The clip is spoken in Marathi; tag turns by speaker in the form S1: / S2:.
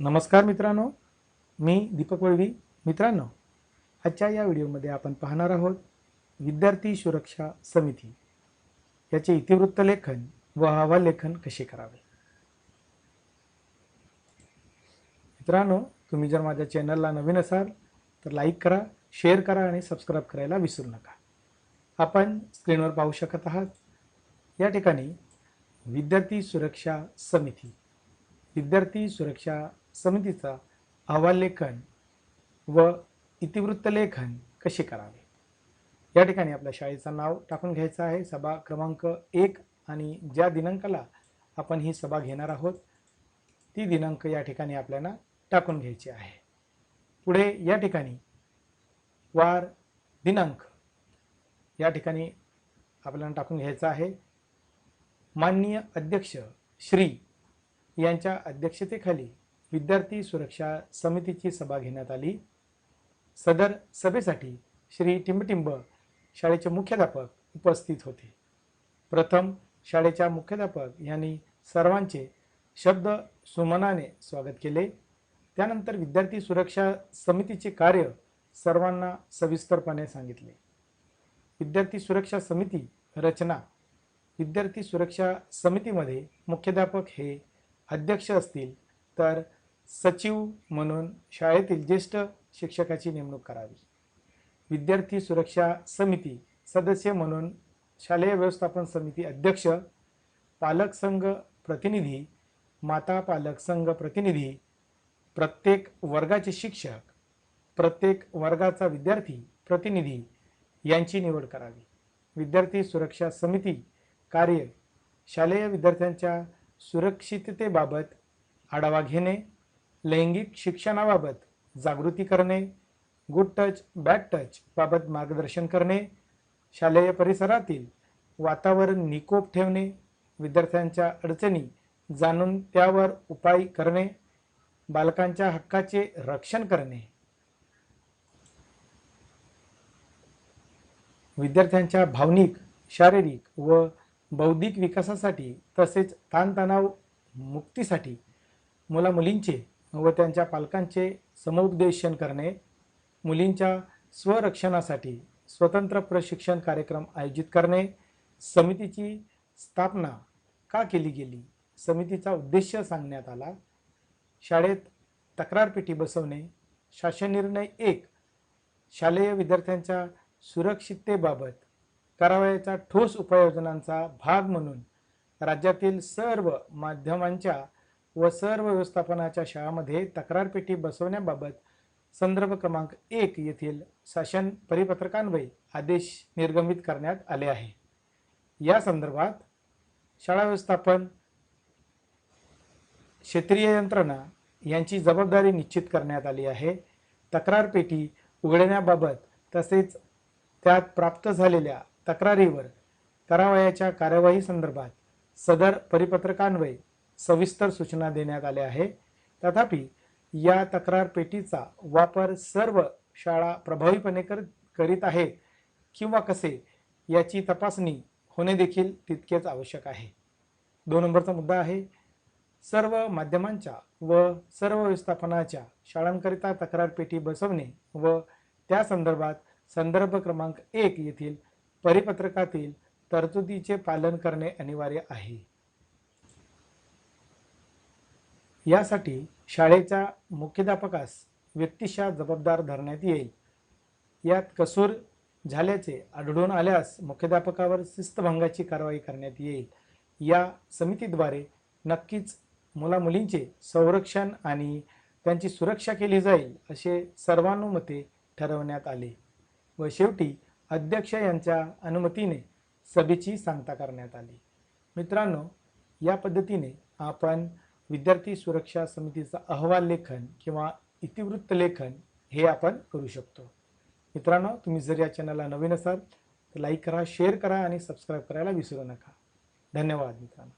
S1: नमस्कार मित्रांनो. मी दीपक वळवी. मित्रांनो आजच्या या व्हिडिओमध्ये आपण पाहणार आहोत विद्यार्थी सुरक्षा समिती. याचे इतिवृत्त लेखन व अहवाल लेखन कसे करावे? मित्रांनो तुम्ही जर माझ्या चॅनलला नवीन असाल तर लाईक करा शेअर करा आणि सबस्क्राईब करायला विसरू नका. आपण स्क्रीनवर पाहू शकत आहात या ठिकाणी विद्यार्थी सुरक्षा समिती. विद्यार्थी सुरक्षा समितीचा अहवाल लेखन व इतिवृत्त लेखन कसे करावे? या ठिकाणी आपल्या शाळेचं नाव टाकून घ्यायचं आहे. सभा क्रमांक एक आणि ज्या दिनांकाला आपण ही सभा घेणार आहोत ती दिनांक या ठिकाणी आपल्याला टाकून घ्यायची आहे. पुढे या ठिकाणी वार दिनांक या ठिकाणी आपल्याला टाकून घ्यायचं आहे. माननीय अध्यक्ष श्री यांच्या अध्यक्षतेखाली विद्यार्थी सुरक्षा समितीची सभा घेण्यात आली. सदर सभेसाठी श्री टिंबटिंब शाळेचे मुख्याध्यापक उपस्थित होते. प्रथम शाळेच्या मुख्याध्यापक यांनी सर्वांचे शब्द सुमनाने स्वागत केले. त्यानंतर विद्यार्थी सुरक्षा समितीचे कार्य सर्वांना सविस्तरपणे सांगितले. विद्यार्थी सुरक्षा समिती रचना. विद्यार्थी सुरक्षा समितीमध्ये मुख्याध्यापक हे अध्यक्ष असतील तर सचिव म्हणून शाळेतील ज्येष्ठ शिक्षकाची नेमणूक करावी. विद्यार्थी सुरक्षा समिती सदस्य म्हणून शालेय व्यवस्थापन समिती अध्यक्ष पालक संघ प्रतिनिधी माता पालक संघ प्रतिनिधी प्रत्येक वर्गाचे शिक्षक प्रत्येक वर्गाचा विद्यार्थी प्रतिनिधी यांची निवड करावी. विद्यार्थी सुरक्षा समिती कार्य शालेय विद्यार्थ्यांच्या सुरक्षिततेबाबत आढावा घेणे लैंगिक शिक्षणाबाबत जागृती करणे गुड टच बॅड टच बाबत मार्गदर्शन करणे शालेय परिसरातील वातावरण निकोप ठेवणे विद्यार्थ्यांच्या अडचणी जाणून त्यावर उपाय करणे बालकांच्या हक्काचे रक्षण करणे. विद्यार्थ्यांच्या भावनिक शारीरिक व बौद्धिक विकासासाठी तसेच ताणतणाव मुक्तीसाठी मुला मुलींचे व त्यांच्या पालकांचे समुपदेशन करणे मुलींच्या स्वरक्षणासाठी स्वतंत्र प्रशिक्षण कार्यक्रम आयोजित करणे समितीची स्थापना का केली गेली समितीचा उद्देश सांगण्यात आला शाळेत तक्रारपेटी बसवणे शासन निर्णय एक शालेय विद्यार्थ्यांच्या सुरक्षिततेबाबत करावयाच्या ठोस उपाययोजनांचा भाग म्हणून राज्यातील सर्व माध्यमांच्या व सर्व व्यवस्थापनाच्या शाळामध्ये तक्रार पेटी बसवण्याबाबत संदर्भ क्रमांक एक येथील शासन परिपत्रकान्वये आदेश निर्गमित करण्यात आले आहे. या संदर्भात शाळा व्यवस्थापन क्षेत्रीय यंत्रणा यांची जबाबदारी निश्चित करण्यात आली आहे. तक्रार पेटी उघडण्याबाबत तसेच त्यात प्राप्त झालेल्या तक्रारीवर करावयाच्या कार्यवाही संदर्भात सदर परिपत्रकान्वये सविस्तर सूचना देण्यात आल्या आहे तथापि या तक्रार पेटीचा वापर सर्व शाळा प्रभावीपणे कर करीत आहेत किंवा कसे याची तपासणी होणे देखील तितकेच आवश्यक आहे. दोन नंबरचा मुद्दा आहे सर्व माध्यमांच्या व सर्व व्यवस्थापनाच्या शाळांकरिता तक्रार पेटी बसवणे व त्या संदर्भात संदर्भ क्रमांक एक येथील परिपत्रकातील तरतुदीचे पालन करणे अनिवार्य आहे. यासाठी शाळेच्या मुख्याध्यापकास व्यक्तिशः जबाबदार धरण्यात येईल. यात कसूर झाल्याचे आढळून आल्यास मुख्याध्यापकावर शिस्तभंगाची कारवाई करण्यात येईल. या समितीद्वारे नक्कीच मुलामुलींचे संरक्षण आणि त्यांची सुरक्षा केली जाईल असे सर्वानुमते ठरवण्यात आले व शेवटी अध्यक्ष यांच्या अनुमतीने सभेची सांगता करण्यात आली. मित्रांनो या पद्धतीने आपण विद्यार्थी सुरक्षा समितीचा अहवाल लेखन किंवा इतिवृत्त लेखन हे आपण करू शकतो. मित्रांनो तुम्ही जर या चॅनलला नवीन असाल तर लाईक करा शेअर करा आणि सबस्क्राईब करायला विसरू नका. धन्यवाद मित्रांनो.